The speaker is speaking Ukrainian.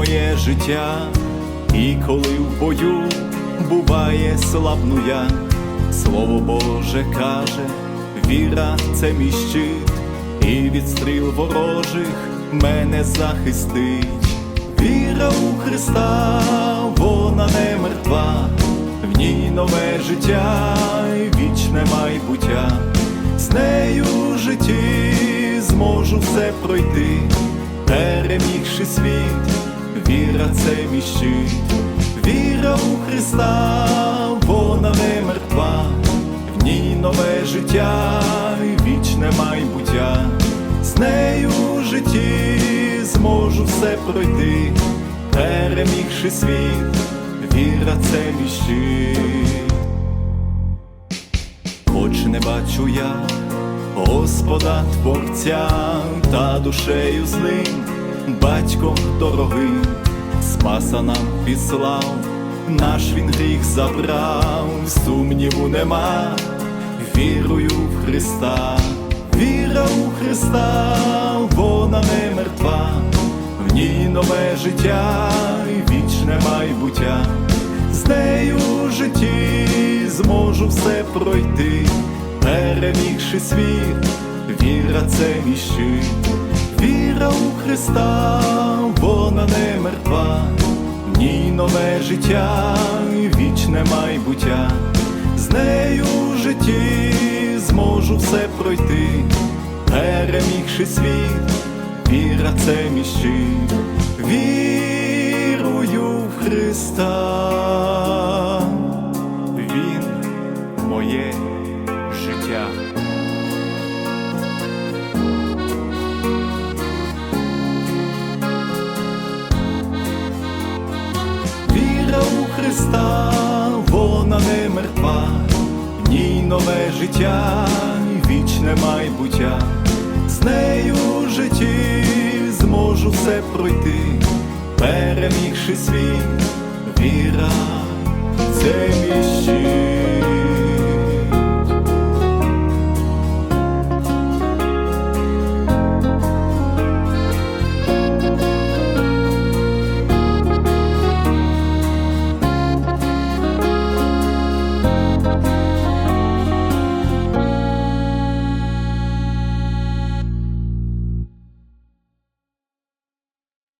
моє життя, і коли в бою буває слабну я, слово Боже каже, віра це мій щит, і від стріл ворожих мене захистить. Віра у Христа, вона не мертва, в ній нове життя і вічне майбуття. З нею в житті зможу все пройти, перемігши світ, віра це мій щит, віра у Христа, вона не мертва, в ній нове життя і вічне майбуття. З нею в житті зможу все пройти, перемігши світ, віра це мій. Хоч не бачу я Господа Творця та душею з ним, батьком дорогим, спаса нам післав, наш він гріх забрав, сумніву нема, вірую в Христа, віра у Христа, вона не мертва, в ній нове життя і вічне майбуття. З нею в житті зможу все пройти, перемігши світ, віра це мій щит, віра у Христа, вона не мертва, в ній нове життя і вічне майбуття, з нею в житті зможу все пройти, перемігши світ, віра це мій щит, вірую в Христа, життя. Віра у Христа, вона не мертва, в ній нове життя вічне майбуття. З нею в житті зможу все пройти, перемігши світ, віра це мій щит.